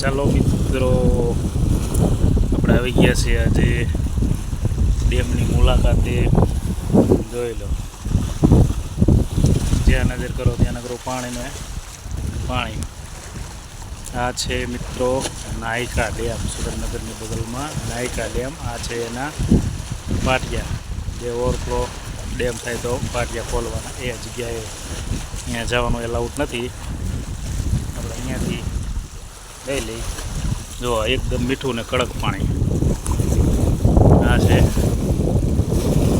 ચાલો મિત્રો, આપણે આવી ગયા છીએ આજે ડેમની મુલાકાતે. જોઈ લો. જ્યાં નજર કરો ત્યાં નગરો પાણીને પાણી. આ છે મિત્રો નાયકા ડેમ, સુરેન્દ્રનગરની બગલમાં નાયકા ડેમ. આ છે એના પાટિયા. જે ઓવરફ્લો ડેમ થાય તો પાટિયા ખોલવાના. એ જગ્યાએ અહીંયા જવાનું એલાઉટ નથી. આપણે અહીંયાથી લઈ લઈ. જો, એકદમ મીઠું ને કડક પાણી. આ છે.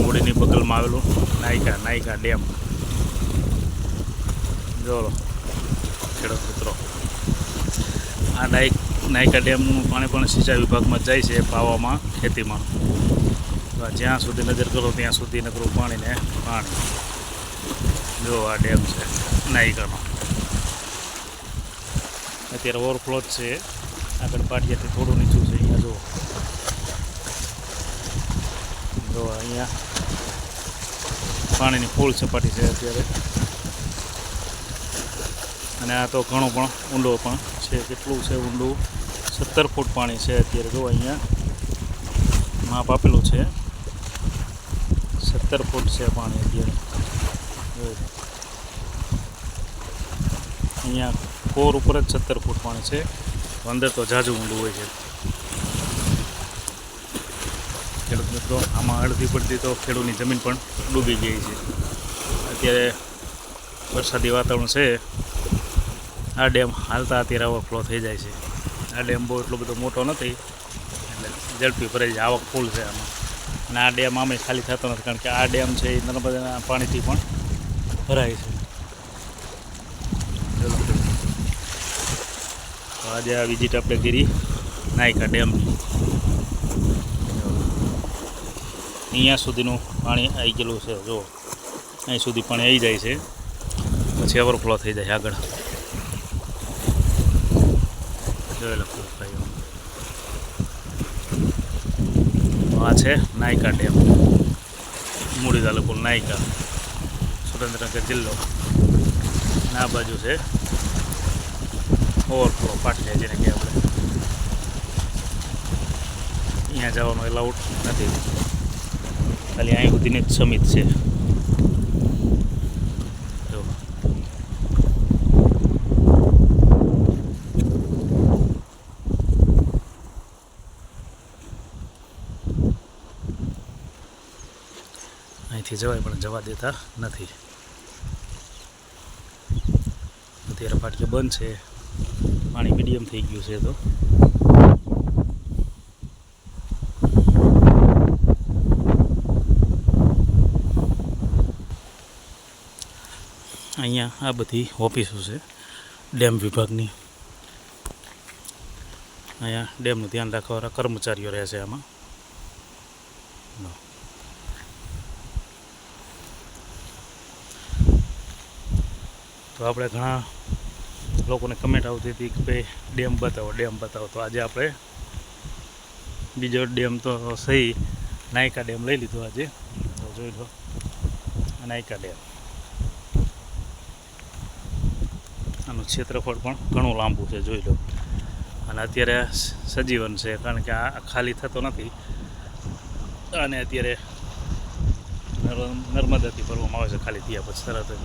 મૂડીની બગલમાં આવેલું નાયકા નાયકા ડેમ. જોડો ખેડૂત મિત્રો. આ નાયક નાયકા ડેમનું પાણી પણ સિંચાઈ વિભાગમાં જાય છે પાવામાં, ખેતીમાં. જ્યાં સુધી નજર કરો, ત્યાં સુધી નકરું પાણીને પાણી. જો, આ ડેમ છે, નાયકાનો. અત્યારે ઓવરફ્લો જ છે. આગળ પાટિયાથી થોડું નીચું છે. અહીંયા જુઓ. જો અહીંયા. પાણીની ફૂલ સપાટી છે અત્યારે. અને આ તો ઘણો પણ ઊંડો પણ છે. કેટલું છે ઊંડું? સત્તર ફૂટ પાણી છે અત્યારે. જો અહીંયા. માપ આપેલું છે. સત્તર ફૂટ છે પાણી અત્યારે. અહીંયા કોર ઉપર જ સત્તર ફૂટ પાણી છે. અંદર તો જાજુ ઊંડું હોય છે. ખેડૂત મિત્રો, આમાં અડધી પડતી તો ખેડૂતની જમીન પણ ડૂબી ગઈ છે. અત્યારે વરસાદી વાતાવરણ છે. આ ડેમ હાલતા અત્યારે ઓવરફ્લો થઈ જાય છે. આ ડેમ બહુ એટલો બધો મોટો નથી, એટલે ઝડપી ભરાઈ જાય, આવક ફૂલ છે આમાં. અને આ ડેમ આમે ખાલી થતો નથી, કારણ કે આ ડેમ છે એ નર્મદાના પાણીથી પણ ભરાય છે. ચલો. આજે આ વિઝિટ આપણે કરી નાયકા ડેમની અહીંયા સુધીનું પાણી આવી ગયેલું છે જો અહીં સુધી પાણી આવી જાય છે. પછી ઓવરફ્લો થઈ જાય આગળ. આ છે નાયકા ડેમ. મૂળી તાલુકો નાયકા. સુરેન્દ્રનગર જિલ્લો. આ બાજુ છે ઓવરફ્લો પાટિયા જેને કે આપણે. અહીંયા જવાનો એલાઉડ નથી. ખાલી અહીં સુધીને જ સમિત છે. અહીંથી જવાય પણ જવા દેતા નથી. અત્યારે પાટિયા બંધ છે. પાણી મીડિયમ થઈ ગયું છે તો. અહીંયા આ બધી ઓફિસો છે, ડેમ વિભાગની. અહીંયા ડેમનું ધ્યાન રાખવાવાળા કર્મચારીઓ રહે છે આમાં. તો આપણે ઘણા લોકોને કમેન્ટ આવતી હતી કે ભાઈ, ડેમ બતાવો ડેમ બતાવો. તો આજે આપણે બીજો ડેમ તો સહી, નાયકા ડેમ લઈ લીધો આજે. તો જોઈ લો, નાયકા ડેમ. આનું ક્ષેત્રફળ પણ ઘણું લાંબુ છે, જોઈ લો. અને અત્યારે સજીવન છે, કારણ કે આ ખાલી થતો નથી. અને અત્યારે નર્મદાથી ભરવામાં આવે છે, ખાલી થયા પછી તરત જ.